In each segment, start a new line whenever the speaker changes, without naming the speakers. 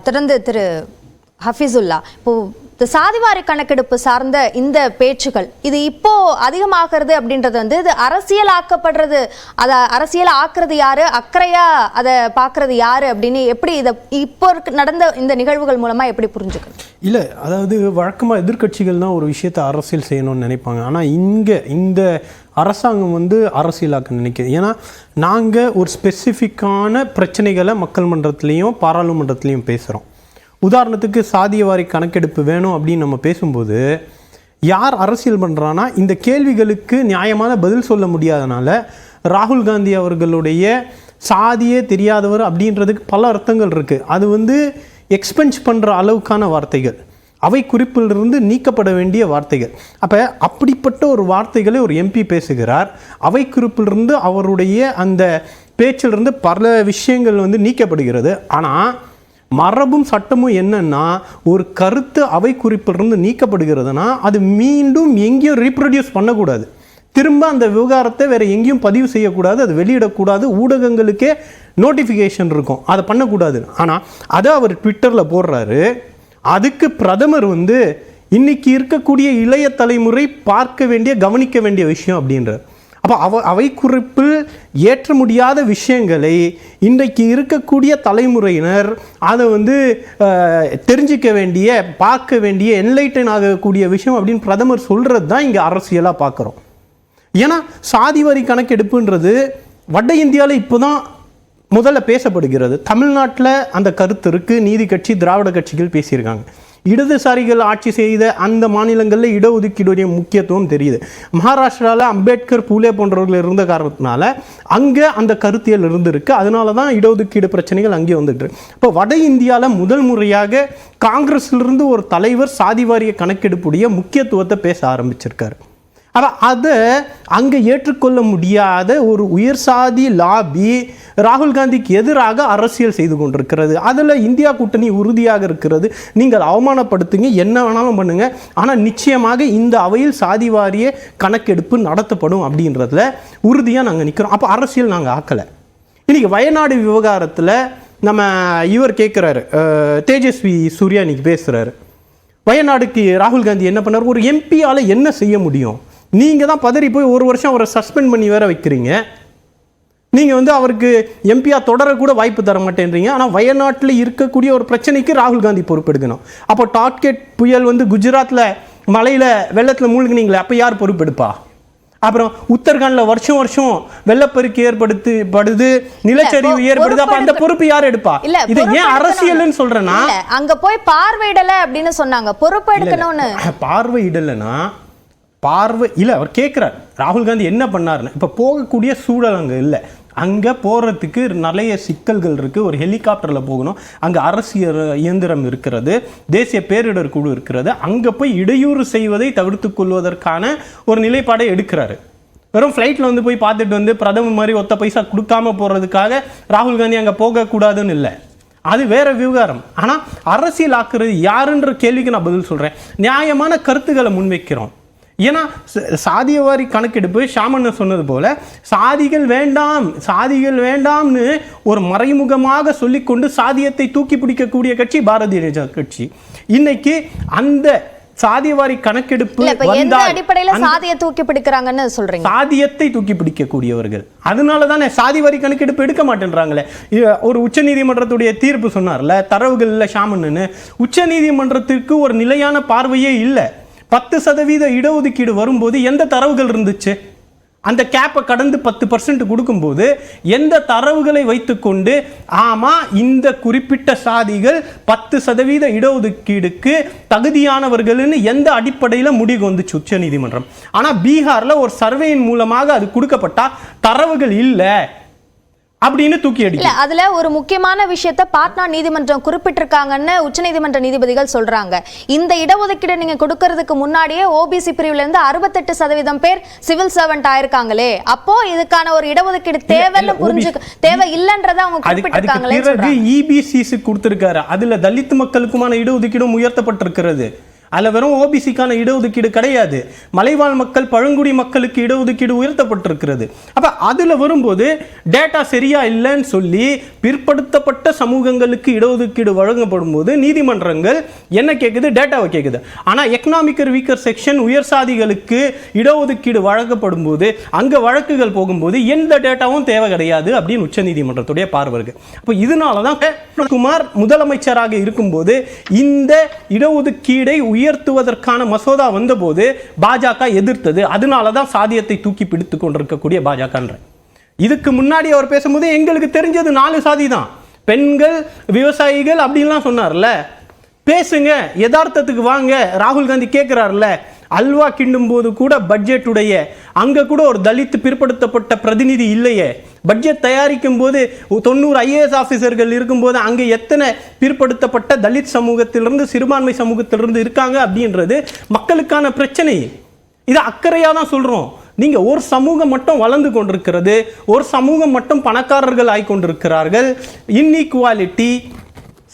தொடர்ந்து திரு ஹஃபிசுல்லா இப்போ இந்த சாதிவாரி கணக்கெடுப்பு சார்ந்த இந்த பேச்சுகள் இது இப்போ அதிகமாகிறது அப்படின்றது வந்து இது அரசியல் ஆக்கப்படுறது அதை அரசியல் ஆக்குறது யாரு அக்கறையா அதை பார்க்கறது யாரு அப்படின்னு எப்படி இதை இப்போ இருக்க- நடந்த இந்த நிகழ்வுகள் மூலமா எப்படி புரிஞ்சுக்கணும்
இல்லை அதாவது வழக்கமாக எதிர்க்கட்சிகள் தான் ஒரு விஷயத்தை அரசியல் செய்யணும்னு நினைப்பாங்க. ஆனால் இங்கே இந்த அரசாங்கம் வந்து அரசியலாக்க நினைக்கிது. ஏன்னா நாங்கள் ஒரு ஸ்பெசிஃபிக்கான பிரச்சனைகளை மக்கள் மன்றத்துலேயும் பாராளுமன்றத்துலேயும் பேசுகிறோம் உதாரணத்துக்கு சாதியவாரி கணக்கெடுப்பு வேணும் அப்படின்னு நம்ம பேசும்போது யார் அரசியல் பண்ணுறான்னா இந்த கேள்விகளுக்கு நியாயமான பதில் சொல்ல முடியாதனால ராகுல் காந்தி அவர்களுடைய சாதியே தெரியாதவர் அப்படின்றதுக்கு பல அர்த்தங்கள் இருக்குது அது வந்து எக்ஸ்பென்ஸ் பண்ணுற அளவுக்கான வார்த்தைகள். அவை குறிப்பிலிருந்து நீக்கப்பட வேண்டிய வார்த்தைகள். அப்போ அப்படிப்பட்ட ஒரு வார்த்தைகளை ஒரு எம்பி பேசுகிறார். அவை குறிப்பிலிருந்து அவருடைய அந்த பேச்சிலிருந்து பல விஷயங்கள் வந்து நீக்கப்படுகிறது. ஆனால் மரபும் சட்டமும் என்னன்னா ஒரு கருத்து அவை குறிப்பிலிருந்து நீக்கப்படுகிறதுனா அது மீண்டும் எங்கேயும் ரீப்ரொடியூஸ் பண்ணக்கூடாது. திரும்ப அந்த விவகாரத்தை வேறு எங்கேயும் பதிவு செய்யக்கூடாது அது வெளியிடக்கூடாது ஊடகங்களுக்கே நோட்டிஃபிகேஷன் இருக்கும். அதை பண்ணக்கூடாது. ஆனால் அதை அவர் ட்விட்டரில் போடுறாரு. அதுக்கு பிரதமர் வந்து இன்னைக்கு இருக்கக்கூடிய இளைய தலைமுறை பார்க்க வேண்டிய கவனிக்க வேண்டிய விஷயம் அப்படின்றார். அப்போ அவ அவை குறிப்பில் ஏற்ற முடியாத விஷயங்களை இன்றைக்கு இருக்கக்கூடிய தலைமுறையினர் அதை வந்து தெரிஞ்சிக்க வேண்டிய பார்க்க வேண்டிய என்லைட்டன் ஆகக்கூடிய விஷயம் அப்படின்னு பிரதமர் சொல்கிறது தான் இங்கே அரசியலாக பார்க்குறோம் ஏன்னா சாதி வரி கணக்கெடுப்புன்றது வட இந்தியாவில் இப்போ தான் முதல்ல பேசப்படுகிறது. தமிழ்நாட்டில் அந்த கருத்து இருக்குது நீதி கட்சி திராவிட கட்சிகள் பேசியிருக்காங்க. இடதுசாரிகள் ஆட்சி செய்த அந்த மாநிலங்களில் இடஒதுக்கீடுடைய முக்கியத்துவம் தெரியுது. மகாராஷ்டிராவில் அம்பேத்கர் பூலே போன்றவர்கள் இருந்த காரணத்தினால அங்கே அந்த கருத்தியல் இருந்திருக்கு. அதனால தான் இடஒதுக்கீடு பிரச்சனைகள் அங்கே வந்துட்டு இப்போ வட இந்தியாவில் முதல் முறையாக காங்கிரஸிலிருந்து ஒரு தலைவர் சாதிவாரிய கணக்கெடுப்புடைய முக்கியத்துவத்தை பேச ஆரம்பிச்சிருக்காரு. அப்போ அதை அங்கே ஏற்றுக்கொள்ள முடியாத ஒரு உயர் சாதி லாபி ராகுல் காந்திக்கு எதிராக அரசியல் செய்து கொண்டிருக்கிறது. அதில் இந்தியா கூட்டணி உறுதியாக இருக்கிறது. நீங்கள் அவமானப்படுத்துங்க என்ன வேணாலும் பண்ணுங்கள் ஆனால் நிச்சயமாக இந்த அவையில் சாதி வாரிய கணக்கெடுப்பு நடத்தப்படும் அப்படின்றதுல உறுதியாக நாங்கள் நிற்கிறோம் அப்போ அரசியல் நாங்கள் ஆக்கலை. இன்றைக்கி வயநாடு விவகாரத்தில் நம்ம இவர் கேட்குறாரு தேஜஸ்வி சூர்யா இன்னைக்கு பேசுகிறாரு வயநாடுக்கு ராகுல் காந்தி என்ன பண்ணார்? ஒரு எம்பியால் என்ன செய்ய முடியும்? நீங்கள் தான் பதறி போய் ஒரு வருஷம் அவரை சஸ்பெண்ட் பண்ணி வேற வைக்கிறீங்க. நீங்கள் வந்து அவருக்கு எம்பியா தொடர கூட வாய்ப்பு தர மாட்டேன்றீங்க ஆனால் வயநாட்டில் இருக்கக்கூடிய ஒரு பிரச்சனைக்கு ராகுல் காந்தி பொறுப்பெடுக்கணும். அப்போ டாட்கெட் புயல் வந்து குஜராத்தில் மலையில் வெள்ளத்தில் மூழ்கினீங்களே அப்போ யார் பொறுப்பெடுப்பா? அப்புறம் உத்தரகாண்டில் வருஷம் வருஷம் வெள்ளப்பெருக்கு ஏற்படுத்து படுது நிலச்சரிவு ஏற்படுது அப்போ அந்த பொறுப்பு யார் எடுப்பா?
இல்ல
இதை ஏன். அரசியல்னு சொல்றேன்னா
அங்க போய் பார்வையிடல அப்படின்னு சொன்னாங்க. பொறுப்பெடுக்கணும்னு.
பார்வையிடலைன்னா பார்வை இல்லை அவர் கேட்குறார் ராகுல் காந்தி என்ன பண்ணாருன்னு இப்போ போகக்கூடிய சூழல் அங்கே இல்லை. அங்கே போகிறதுக்கு நிறைய சிக்கல்கள் இருக்குது ஒரு ஹெலிகாப்டரில் போகணும். அங்கே அரசியல் இயந்திரம் இருக்கிறது. தேசிய பேரிடர் குழு இருக்கிறது. அங்கே போய் இடையூறு செய்வதை தவிர்த்து கொள்வதற்கான ஒரு நிலைப்பாடை எடுக்கிறாரு. வெறும் ஃப்ளைட்டில் வந்து போய் பார்த்துட்டு வந்து பிரதமர் மாதிரி ஒத்த பைசா கொடுக்காம போகிறதுக்காக ராகுல் காந்தி அங்கே போகக்கூடாதுன்னு இல்லை. அது வேற விவகாரம். ஆனால் அரசியல் ஆக்குறது யாருன்ற கேள்விக்கு நான் பதில் சொல்கிறேன் நியாயமான கருத்துக்களை முன்வைக்கிறோம். ஏன்னா சாதியவாரி கணக்கெடுப்பு ஷாமண்ண சொன்னது போல சாதிகள் வேண்டாம் சாதிகள் வேண்டாம்னு ஒரு மறைமுகமாக சொல்லிக்கொண்டு சாதியத்தை தூக்கி பிடிக்கக்கூடிய கட்சி பாரதிய ஜனதா கட்சி. இன்னைக்கு அந்த சாதியவாரி கணக்கெடுப்பு
அடிப்படையில சாதியை தூக்கி பிடிக்கிறாங்கன்னு சொல்றீங்க?
சாதியத்தை தூக்கி பிடிக்கக்கூடியவர்கள். அதனால தானே சாதி வரி கணக்கெடுப்பு எடுக்க மாட்டேன்றாங்களே. ஒரு உச்சநீதிமன்றத்துடைய தீர்ப்பு சொன்னார்ல தரவுகள் இல்லை ஷாமன்னு உச்சநீதிமன்றத்திற்கு ஒரு நிலையான பார்வையே இல்லை. பத்து சதவீத இடஒதுக்கீடு வரும்போது எந்த தரவுகள் இருந்துச்சு? அந்த கேப்பை கடந்து பத்து பர்சன்ட் கொடுக்கும்போது எந்த தரவுகளை வைத்துக்கொண்டு ஆமாம் இந்த குறிப்பிட்ட சாதிகள் பத்து சதவீத இடஒதுக்கீடுக்கு தகுதியானவர்கள்னு எந்த அடிப்படையில் முடிவு வந்துச்சு உச்சநீதிமன்றம்? ஆனால் பீகாரில் ஒரு சர்வேயின் மூலமாக அது கொடுக்கப்பட்டால் தரவுகள் இல்லை. அப்படின்னு தூக்கி அடி
இல்ல அதுல ஒரு முக்கியமான விஷயத்த பாட்னா நீதிமன்றம் குறிப்பிட்டிருக்காங்கன்னு உச்சநீதிமன்ற நீதிபதிகள் சொல்றாங்க. இந்த இடஒதுக்கீடு நீங்க கொடுக்கறதுக்கு முன்னாடியே ஓபிசி பிரிவுல இருந்து அறுபத்தெட்டு சதவீதம் பேர் சிவில் சர்வெண்ட் ஆயிருக்காங்களே. அப்போ இதுக்கான ஒரு இடஒதுக்கீடு தேவைன்னு புரிஞ்சு தேவை இல்லன்றத அவங்க குறிப்பிட்டிருக்காங்களே
இபிசிசி கொடுத்திருக்காரு. அதுல தலித் மக்களுக்குமான இடஒதுக்கீடும் உயர்த்தப்பட்டிருக்கிறது. அதில் வெறும் ஓபிசிக்கான இடஒதுக்கீடு கிடையாது. மலைவாழ் மக்கள் பழங்குடி மக்களுக்கு இடஒதுக்கீடு உயர்த்தப்பட்டிருக்கிறது. அப்ப அதுல வரும்போது டேட்டா சரியா இல்லைன்னு சொல்லி பிற்படுத்தப்பட்ட சமூகங்களுக்கு இடஒதுக்கீடு வழங்கப்படும் போது நீதிமன்றங்கள் என்ன கேட்குது டேட்டாவை கேட்குது ஆனால் எக்கனாமிக்கர் வீக்கர் செக்ஷன் உயர் சாதிகளுக்கு இடஒதுக்கீடு வழங்கப்படும் போது அங்க வழக்குகள் போகும்போது எந்த டேட்டாவும் தேவை கிடையாது அப்படின்னு உச்சநீதிமன்றத்துடைய பார்வை இருக்கு. அப்போ இதனால தான் குமார் முதலமைச்சராக இருக்கும்போது இந்த இடஒதுக்கீடை உயர்த்துவதற்கான மசோதா வந்தபோது பாஜக எதிர்த்தது. அதனால தான் சாதியத்தை தூக்கி பிடித்து கொண்டிருக்கக்கூடிய பாஜகன்ற. இதுக்கு முன்னாடி அவர் பேசும்போது எங்களுக்கு தெரிஞ்சது நாலு சாதி தான். பெண்கள் விவசாயிகள் அப்படின்லாம் சொன்னார்ல. பேசுங்க யதார்த்தத்துக்கு வாங்க ராகுல் காந்தி கேட்குறாருல அல்வா கிண்டும் போது கூட பட்ஜெட்டுடைய அங்க கூட ஒரு தலித்து பிற்படுத்தப்பட்ட பிரதிநிதி இல்லையே. பட்ஜெட் தயாரிக்கும் போது தொண்ணூறு ஐஏஎஸ் ஆஃபீஸர்கள் இருக்கும்போது அங்கே எத்தனை பிற்படுத்தப்பட்ட தலித் சமூகத்திலிருந்து சிறுபான்மை சமூகத்திலிருந்து இருக்காங்க அப்படின்றது மக்களுக்கான பிரச்சனை. இது அக்கறையாக தான் சொல்கிறோம் நீங்கள் ஒரு சமூகம் மட்டும் வளர்ந்து கொண்டிருக்கிறது ஒரு சமூகம் மட்டும் பணக்காரர்கள் ஆகி கொண்டிருக்கிறார்கள் இன்இக்வாலிட்டி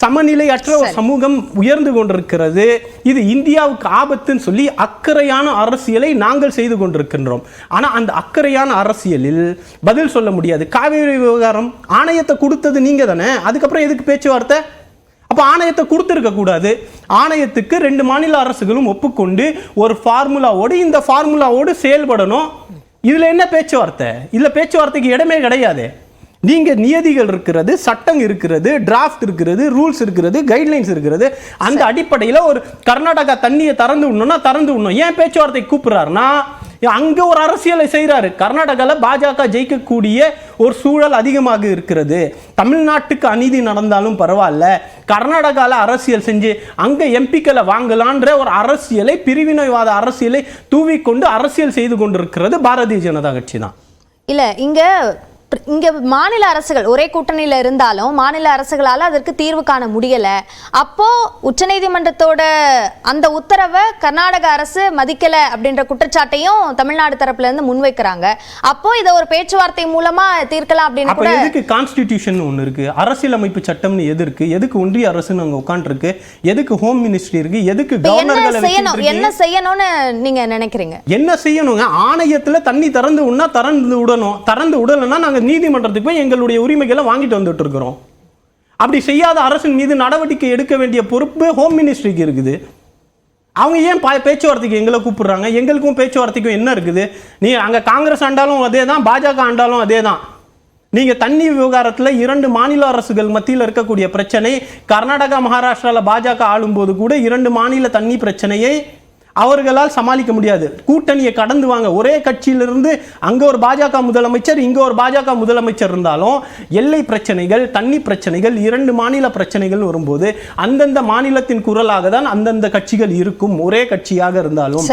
சமநிலையற்ற ஒரு சமூகம் உயர்ந்து கொண்டிருக்கிறது. இது இந்தியாவுக்கு ஆபத்துன்னு சொல்லி அக்கறையான அரசியலை நாங்கள் செய்து கொண்டிருக்கின்றோம். ஆனா அந்த அக்கறையான அரசியலில் பதில் சொல்ல முடியாது. காவேரி விவகாரம் ஆணையத்தை கொடுத்தது நீங்க தானே? அதுக்கப்புறம் எதுக்கு பேச்சுவார்த்தை? அப்போ ஆணையத்தை கொடுத்துருக்க கூடாது. ஆணையத்துக்கு ரெண்டு மாநில அரசுகளும் ஒப்புக்கொண்டு ஒரு ஃபார்முலாவோடு இந்த ஃபார்முலாவோடு செயல்படணும். இதுல என்ன பேச்சுவார்த்தை? இதுல பேச்சுவார்த்தைக்கு இடமே கிடையாது. நீங்க நியதிகள் இருக்கிறது சட்டம் இருக்கிறது டிராஃப்ட் இருக்கிறது ரூல்ஸ் இருக்கிறது கைட்லைன்ஸ் இருக்கிறது. அந்த அடிப்படையில் ஒரு கர்நாடகா தண்ணியை திறந்து விடணும்னா திறந்து விடணும். ஏன் பேச்சுவார்த்தை கூப்பிடுறாருன்னா அங்க ஒரு அரசியலை செய்றாரு. கர்நாடகாவில் பாஜக ஜெயிக்கக்கூடிய ஒரு சூழல் அதிகமாக இருக்கிறது. தமிழ்நாட்டுக்கு அநீதி நடந்தாலும் பரவாயில்ல. கர்நாடகாவில் அரசியல் செஞ்சு அங்க எம்பிக்களை வாங்கலான்ற ஒரு அரசியலை பிரிவினைவாத அரசியலை தூவிக்கொண்டு அரசியல் செய்து கொண்டிருக்கிறது பாரதிய ஜனதா கட்சி தான்.
இல்ல இங்க இங்க மாநில அரசுகள் ஒரே கூட்டணியில இருந்தாலும் மாநில அரசுகளால அதற்கு தீர்வு காண முடியல. அப்போ உச்சநீதிமன்றத்தோட அந்த உத்தரவை கர்நாடக அரசு மதிக்கல அப்படின்ற குற்றச்சாட்டையும் தமிழ்நாடு தரப்புல இருந்து முன்வைக்கிறாங்க. அப்போ இதை ஒரு பேச்சுவார்த்தை மூலமா தீர்க்கலாம் அப்படின்னு
அப்ப
கூட
எதுக்கு கான்ஸ்டிடியூஷன் ஒன்று இருக்கு? அரசியலமைப்பு சட்டம்னு எது இருக்கு? எதுக்கு ஒன்றிய அரசுன்னு அங்க உட்காந்துருக்கு எதுக்கு ஹோம் மினிஸ்ட்ரி இருக்கு? எதுக்கு கவர்னர்களை
செய்யணும்? என்ன செய்யணும்னு நீங்க நினைக்கிறீங்க?
என்ன செய்யணுங்க? ஆணையத்துல தண்ணி திறந்து விடனா திறந்து விடணும். திறந்து விடலைன்னா நாங்க நீதிமன்றத்துக்கு போய் எங்களுடைய உரிமைகளை வாங்கிட்டு வந்துட்டு இருக்கிறோம். அப்படி செய்யாத அரசின் மீது நடவடிக்கை எடுக்க வேண்டிய பொறுப்பு ஹோம் மினிஸ்ட்ரிக்கு இருக்குது. அவங்க ஏன் பா பேச்சுவார்த்தைக்கு எங்களை கூப்பிடுறாங்க? எங்களுக்கும் பேச்சுவார்த்தைக்கும் என்ன இருக்குது? நீ அங்கே காங்கிரஸ் ஆண்டாலும் அதே தான் பாஜக ஆண்டாலும் அதே தான் நீங்கள் தண்ணி விவகாரத்தில் இரண்டு மாநில அரசுகள் மத்தியில் இருக்கக்கூடிய பிரச்சனை கர்நாடகா மகாராஷ்டிராவில் பாஜக ஆளும்போது கூட இரண்டு மாநில தண்ணி பிரச்சனையை அவர்களால் சமாளிக்க முடியாது. கூட்டணியை கடந்து வாங்க. ஒரே கட்சியிலிருந்து அங்க ஒரு பாஜக முதலமைச்சர் இங்க ஒரு பாஜக முதலமைச்சர் இருந்தாலும் எல்லை பிரச்சனைகள் தண்ணி பிரச்சனைகள் இரண்டு மாநில பிரச்சனைகள் வரும்போது அந்தந்த மாநிலத்தின் குரலாக தான் அந்தந்த கட்சிகள் இருக்கும். ஒரே கட்சியாக இருந்தாலும்.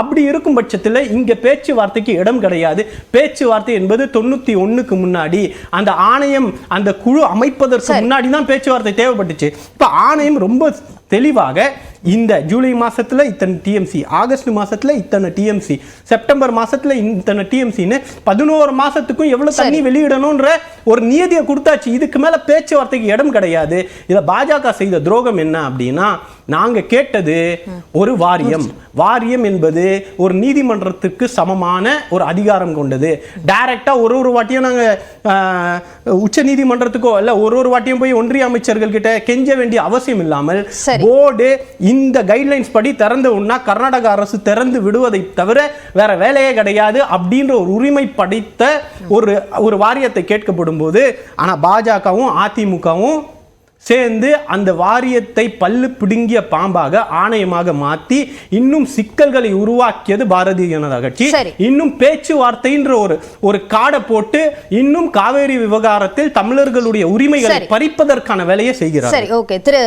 அப்படி இருக்கும் பட்சத்தில் இங்க பேச்சுவார்த்தைக்கு இடம் கிடையாது. பேச்சுவார்த்தை என்பது தொண்ணூத்தி ஒண்ணுக்கு முன்னாடி அந்த ஆணையம் அந்த குழு அமைப்பதற்கு. முன்னாடி தான் பேச்சுவார்த்தை தேவைப்பட்டுச்சு. இப்ப ஆணையம் ரொம்ப தெளிவாக இந்த ஜூலை மாசத்துல இத்தனை டிஎம்சி ஆகஸ்ட் மாசத்துல இத்தனை டிஎம்சி செப்டம்பர் மாசத்துல இத்தனை டிஎம்சின்னு பதினோரு மாசத்துக்கும் எவ்வளவு தண்ணி வெளியிடணும்ன்ற ஒரு நியதியை கொடுத்தாச்சு. இதுக்கு மேல பேச்சுவார்த்தைக்கு இடம் கிடையாது. இத பாஜக செய்த துரோகம் என்ன அப்படின்னா நாங்க கேட்டது ஒரு வாரியம் வாரியம் என்பது ஒரு நீதிமன்றத்துக்கு சமமான ஒரு அதிகாரம் கொண்டது டைரக்டா ஒரு ஒரு வாட்டியும் நாங்க ஆஹ், உச்ச நீதிமன்றத்துக்கோ இல்ல ஒரு ஒரு வாட்டியும் போய் ஒன்றிய அமைச்சர்கள் கிட்ட கெஞ்ச வேண்டிய அவசியம் இல்லாமல். போர்டு இந்த கைட்லைன்ஸ் படி திறந்து உடனா கர்நாடக அரசு திறந்து விடுவதை தவிர வேற வேலையே கிடையாது அப்படின்ற ஒரு உரிமை படைத்த ஒரு ஒரு வாரியத்தை கேட்கப்படும் போது ஆனா பாஜகவும் அதிமுகவும் சேர்ந்து அந்த வாரியத்தை பல்லு பிடுங்கிய பாம்பாக ஆணையமாக மாத்தி இன்னும் சிக்கல்களை உருவாக்கியது பாரதிய ஜனதா கட்சி. இன்னும் பேச்சுவார்த்தைன்ற ஒரு ஒரு காடை போட்டு இன்னும் காவேரி விவகாரத்தில் தமிழர்களுடைய உரிமைகளை. பறிப்பதற்கான வேலையை செய்கிறார்
சரி ஓகே திரு